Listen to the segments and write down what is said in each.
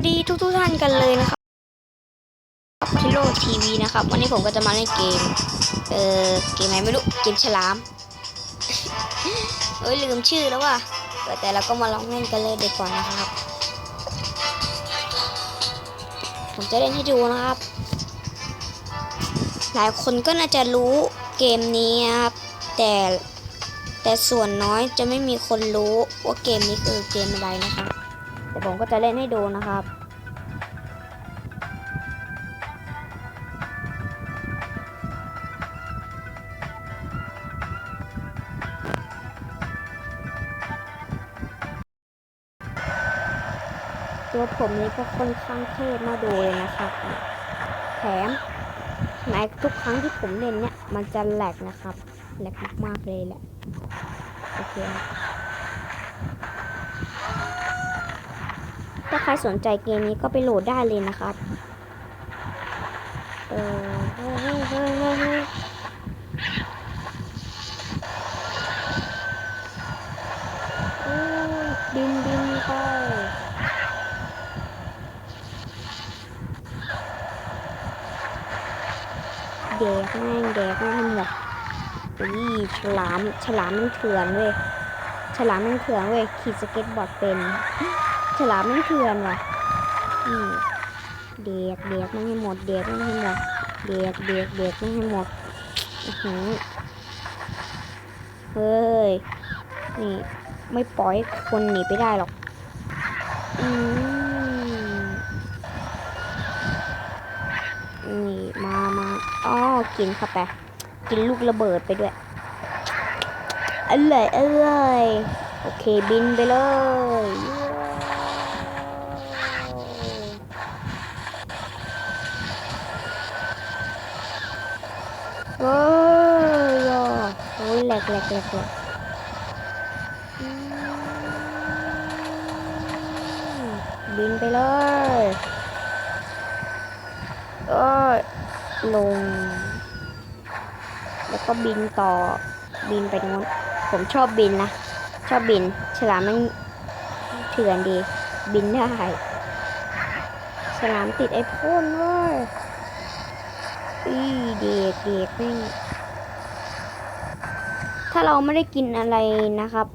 วัสดีทุกทุกๆท่านกันเลยนะครับที่โลกทีวีนะครับ วันนี้ผมก็จะมาเล่นเกม เออเกมไหนไม่รู้ เกมฉลาม เอ้ยลืมชื่อแล้วว่ะแต่แต่เราก็มาลองเล่นกันเลยดีกว่านะครับ ผมจะเล่นให้ดูนะครับ หลายคนก็น่าจะรู้เกมนี้นะครับ แต่แต่ส่วนน้อยจะไม่มีคนรู้ว่าเกมนี้คือเกมอะไรนะครับ แต่ผมก็จะเล่นให้ดูนะครับตัวผมนี้ก็ค่อนข้างเท่น่าดูเลยนะครับ แถมในทุกครั้งที่ผมเล่นเนี่ย มันจะแหลกนะครับ แหลกมากๆเลยแหละ โอเคครับ ถ้าใครสนใจเกมนี้ก็ไปโหลดได้เลยนะครับ เออเฮ้ยเฮ้ยเฮ้ยเฮ้ยเฮ้ยโอ้ยบินบินไปแดกแม่งแดกแม่งหมดนี่ฉลาม ฉลามมันเถื่อนเว้ย ฉลามมันเถื่อนเว้ย ขี่สเก็ตบอร์ดเป็น ฉลามมันเถื่อนว่ะอืมเด็กเด็กไม่ให้หมดเด็กไม่ให้หมดเด็กเด็กเด็กไม่ให้หมดหือเฮ้ย นี่ ไม่ปล่อยคนหนีไปได้หรอกอืมนี่ มามาอ๋อกินเข้าไป กินลูกระเบิดไปด้วยอร่อยอร่อยโอเคบินไปเลย โอ้ยโอ้ยแหลกแหลกแหลกแหลกบินไปเลยเอ้ยลง แล้วก็บินต่อ บินไปตรงนู้น ผมชอบบินนะ ชอบบิน ฉลามมันเถื่อนดี บินได้ ฉลามติดไอพ่นเว้ย อีเด็กเด็กแม่ถ้าเราไม่ได้กินอะไรนะครับ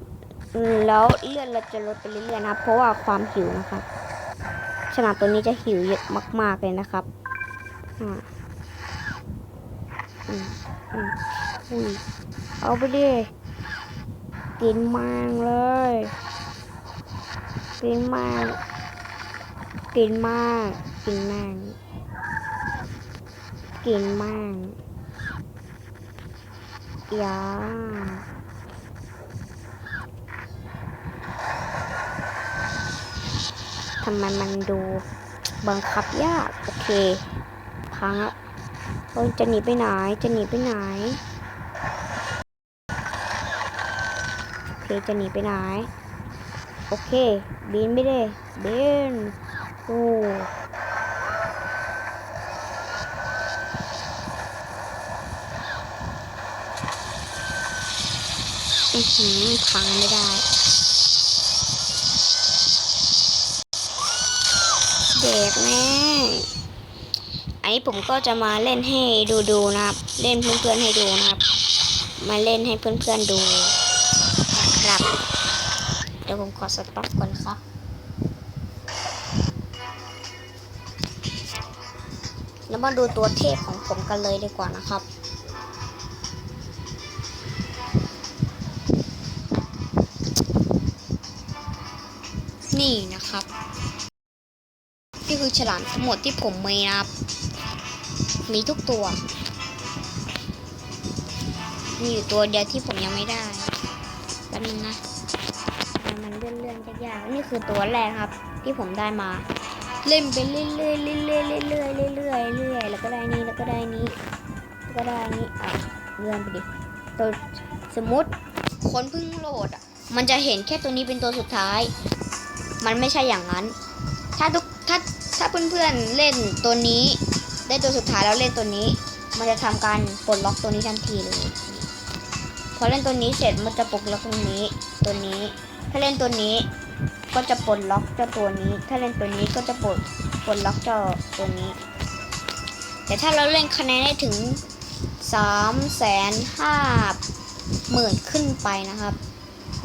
แล้วเลือดเราจะลดไปเรื่อยๆนะครับ เพราะว่าความหิวนะครับฉลามตัวนี้จะหิวเยอะมาก ๆเลยนะครับอ่าอืมอืมอุ้ยเอาไปดิกินมากเลยกินมากกินมากกินมาก กินมากอย่าทำไมมันดูบังคับยาก โอเค พังแล้วเอ้จะหนีไปไหน จะหนีไปไหน โอเค จะหนีไปไหน โอเค บินไม่ได้บินโอ้ อือหือพังไม่ได้เด็กแม่อันนี้ผมก็จะมาเล่นให้ดูดูๆนะครับ เล่นเพื่อนๆให้ดูนะครับ มาเล่นให้เพื่อนๆดูนะครับ เดี๋ยวผมขอสต็อปก่อนครับแล้วมาดูตัวเทพของผมกันเลยดีกว่านะครับ นี่นะครับ นี่คือฉลามทั้งหมดที่ผมมีนะครับ มีทุกตัว มีอยู่ตัวเดียวที่ผมยังไม่ได้แป๊บนึงนะ มันเลื่อนเลื่อนๆยากๆ นี่คือตัวแรกครับ ที่ผมได้มา เล่นไปเรื่อยๆเรื่อยๆเรื่อยๆเรื่อยๆเรื่อยๆเรื่อยๆแล้วก็ได้นี้แล้วก็ได้นี้แล้วก็ได้นี้อะเลื่อนไปดิตัวสมมติคนเพิ่งโหลดอะมันจะเห็นแค่ตัวนี้เป็นตัวสุดท้าย มันไม่ใช่อย่างนั้น ถ้าทุกถ้าถ้าเพื่อนๆเล่นตัวนี้ ได้ตัวสุดท้ายแล้วเล่นตัวนี้ มันจะทำการปลดล็อกตัวนี้ทันทีเลยพอเล่นตัวนี้เสร็จมันจะปลดล็อกตรงนี้ ตัวนี้ ถ้าเล่นตัวนี้ ก็จะปลดล็อกเจ้าตัวนี้ ถ้าเล่นตัวนี้ก็จะปลดปลดล็อกเจ้าตัวนี้ แต่ถ้าเราเล่นคะแนนได้ถึงสามแสนห้าหมื่นขึ้นไปนะครับ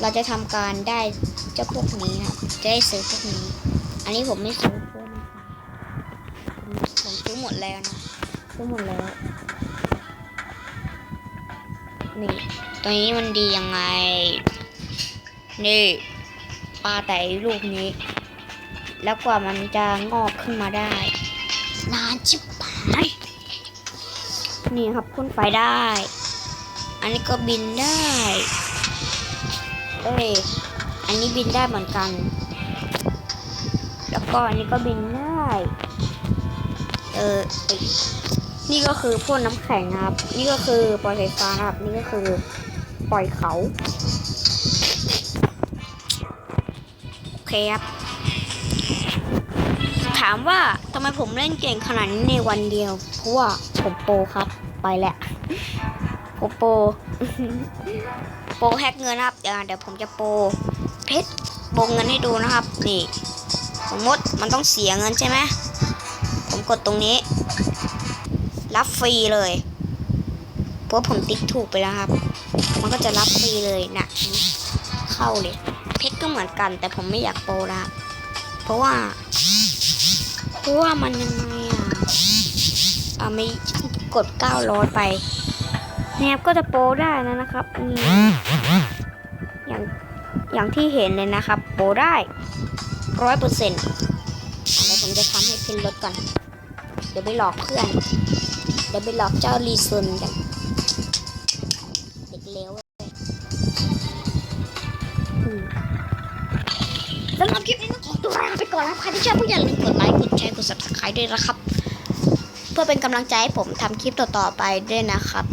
เราจะทำการได้ เจ้าพวกนี้นะครับ จะได้ซื้อพวกนี้ อันนี้ผมไม่ซื้อเพิ่มนะคะผมผมซื้อหมดแล้วนะซื้อหมดแล้ว นี่ตัวนี้มันดียังไง นี่ปลาแต่ลูกนี้ แล้วกว่ามันจะงอกขึ้นมาได้ นานชิบหายนี่ครับพ่นไฟได้ อันนี้ก็บินได้เอ้ย อันนี้บินได้เหมือนกัน แล้วก็อันนี้ก็บินได้ เอออ้ยนี่ก็คือพ่นน้ำแข็งครับ นี่ก็คือปล่อยไฟฟ้าครับ นี่ก็คือปล่อยเขา โอเคครับถามว่าทำไมผมเล่นเก่งขนาดนี้ในวันเดียว เพราะว่าผมโปรครับ ไปแหละผมโปรโปรแฮกเงินครับเดี๋ยวผมจะโปร เพชรโปรเงินให้ดูนะครับ นี่สมมติมันต้องเสียเงินใช่ไหมผมกดตรงนี้ รับฟรีเลยเพราะผมติ๊กถูกไปแล้วครับ มันก็จะรับฟรีเลยนะเข้าเลยเพชรก็เหมือนกัน แต่ผมไม่อยากโปรนะครับเพราะว่าเพราะว่ามันยังไงอะอ่าไม่กด900ไปเนี่ยก็จะโปรได้นะนะครับนี่อย่าง อย่างที่เห็นเลยนะครับโปรได้ร้อยเปอร์เซ็นต์เดี๋ยวผมจะทำให้เพนลดก่อน เดี๋ยวไปหลอกเพื่อน เดี๋ยวไปหลอกเจ้ารีซุนกัน เด็กเลวเว้ยสำหรับคลิปนี้ต้องขอตัวลาไปก่อนนะครับใครที่ชอบก็อย่าลืมกดไลค์ กดแชร์ กด subscribe ด้วยนะครับ เพื่อเป็นกำลังใจให้ผมทำคลิปต่อๆไปด้วยนะครับ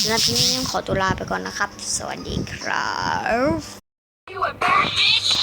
สำหรับคลิปนี้ต้องขอตัวลาไปก่อนนะครับ สวัสดีครับ You a bad bitch.